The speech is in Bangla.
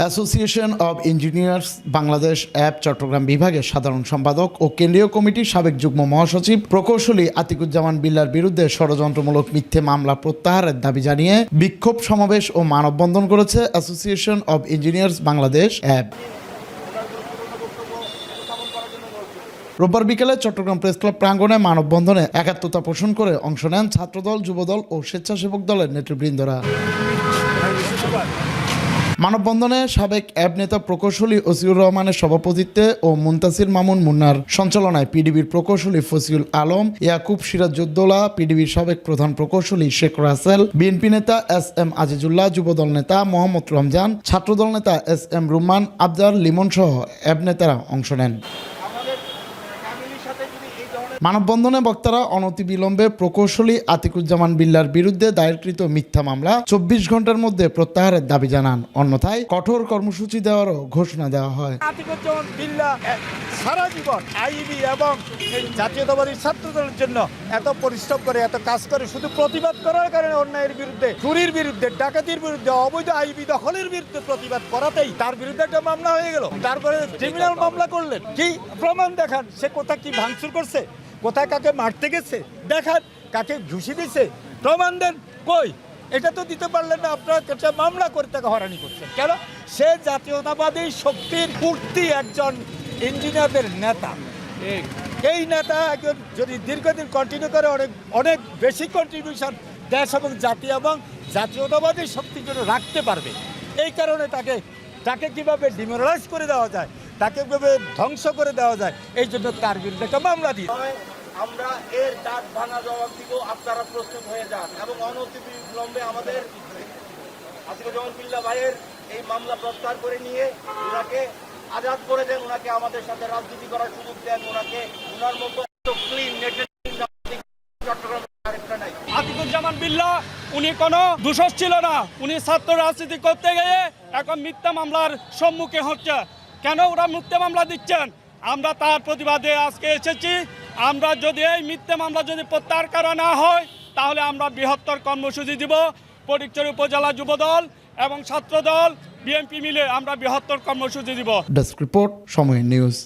অ্যাসোসিয়েশন অব ইঞ্জিনিয়ার্স বাংলাদেশ অ্যাপ চট্টগ্রাম বিভাগের সাধারণ সম্পাদক ও কেন্দ্রীয় কমিটির সাবেক যুগ্ম মহাসচিব প্রকৌশলী আতিকুজ্জামান বিল্লার বিরুদ্ধে ষড়যন্ত্রমূলক মিথ্যে মামলা প্রত্যাহারের দাবি জানিয়ে বিক্ষোভ সমাবেশ ও মানববন্ধন করেছে অ্যাসোসিয়েশন অব ইঞ্জিনিয়ার্স বাংলাদেশ অ্যাপ রোববার বিকেলে চট্টগ্রাম প্রেস ক্লাব মানববন্ধনে একাত্মতা পোষণ করে অংশ নেন ছাত্রদল, যুবদল ও স্বেচ্ছাসেবক দলের নেতৃবৃন্দরা। মানববন্ধনে সাবেক অ্যাব নেতা প্রকৌশলী ওসিউর রহমানের সভাপতিত্বে ও মুন্তাসির মামুন মুন্নার সঞ্চালনায় পিডিবির প্রকৌশলী ফসিউল আলম, ইয়াকুব সিরাজউদ্দৌলা, পিডিবির সাবেক প্রধান প্রকৌশলী শেখ রাসেল, বিএনপি নেতা এস এম আজিজুল্লাহ, যুবদল নেতা মোহাম্মদ রমজান, ছাত্রদল নেতা এস এম রুম্মান আবদার লিমন সহ অ্যাব নেতারা অংশ নেন। মানববন্ধনে বক্তারা অনতিবিলম্বে প্রকৌশলী আতিকুজ্জামান বিল্লার বিরুদ্ধে দায়েরকৃত মিথ্যা মামলা চব্বিশ ঘণ্টার মধ্যে প্রত্যাহারের দাবি জানান। অন্যথায় কঠোর কর্মসূচি দেওয়ারও ঘোষণা দেওয়া হয়। আতিকুজ্জামান বিল্লা সারা জীবন আইবি এবং জাতীয়তাবাদী ছাত্র দলের জন্য এত পরিশ্রম করে এত কাজ করে শুধু প্রতিবাদ করার কারণে অন্যায়ের বিরুদ্ধে চুরির বিরুদ্ধে ডাকাতির বিরুদ্ধে অবৈধ আইবি দখলের বিরুদ্ধে প্রতিবাদ করাতেই তার বিরুদ্ধে একটা মামলা হয়ে গেল। তারপরে ক্রিমিনাল মামলা করলেন। কি প্রমাণ দেখান? সে কোথায় কি ভাঙচুর করছে? কোথায় কাকে মারতে গেছে? দেখান, কাকে ঘুষি দিছে? প্রমাণ দেন, কই? এটা তো দিতে পারলেন না, আপনার কাছে মামলা করে তাকে হয়রানি করছেন। কেন? সে জাতীয়তাবাদী শক্তির পূর্তি একজন ইঞ্জিনিয়ারদের নেতা। এই নেতা একজন যদি দীর্ঘদিন কন্টিনিউ করে, অনেক অনেক বেশি কন্ট্রিবিউশন দেশ এবং জাতি এবং জাতীয়তাবাদী শক্তির জন্য রাখতে পারবে। এই কারণে তাকে তাকে কীভাবে ডিমোরালাইজ করে দেওয়া যায় তাকে ধ্বংস করে দেওয়া যায়। এই জন্য তার বিরুদ্ধে একটা মামলা দিয়ে। আমরা এর দাঁত ভাঙা জবাব দিব আপনারা প্রস্তুত হয়ে যান। এবং অনতিবিলম্বে আমাদের আসিফুজ্জামান বিল্লা ভাইয়ের এই মামলা প্রত্যাহার করে নিয়ে ওনাকে আজাদ করে দেন ওনাকে আমাদের সাথে রাজনীতি করার সুযোগ দেন ওনাকে ওনার মতো ক্লিন আতিকুজ্জামান বিল্লা উনি কোনো ছিল না। উনি ছাত্র রাজনীতি করতে গিয়ে এখন মিথ্যা মামলার সম্মুখীন হচ্ছে। কেন ওরা মিথ্যা মামলা দিচ্ছেন? আমরা তার প্রতিবাদে আজকে এসেছি। আমরা যদি এই মিথ্যে মামলা যদি প্রত্যাহার করা না হয়, তাহলে আমরা বৃহত্তর কর্মসূচি দিব। ফটিকচুরি উপজেলা যুবদল এবং ছাত্রদল, বিএনপি মিলে আমরা বৃহত্তর কর্মসূচি দিব। ডেস্ক রিপোর্ট সময় নিউজ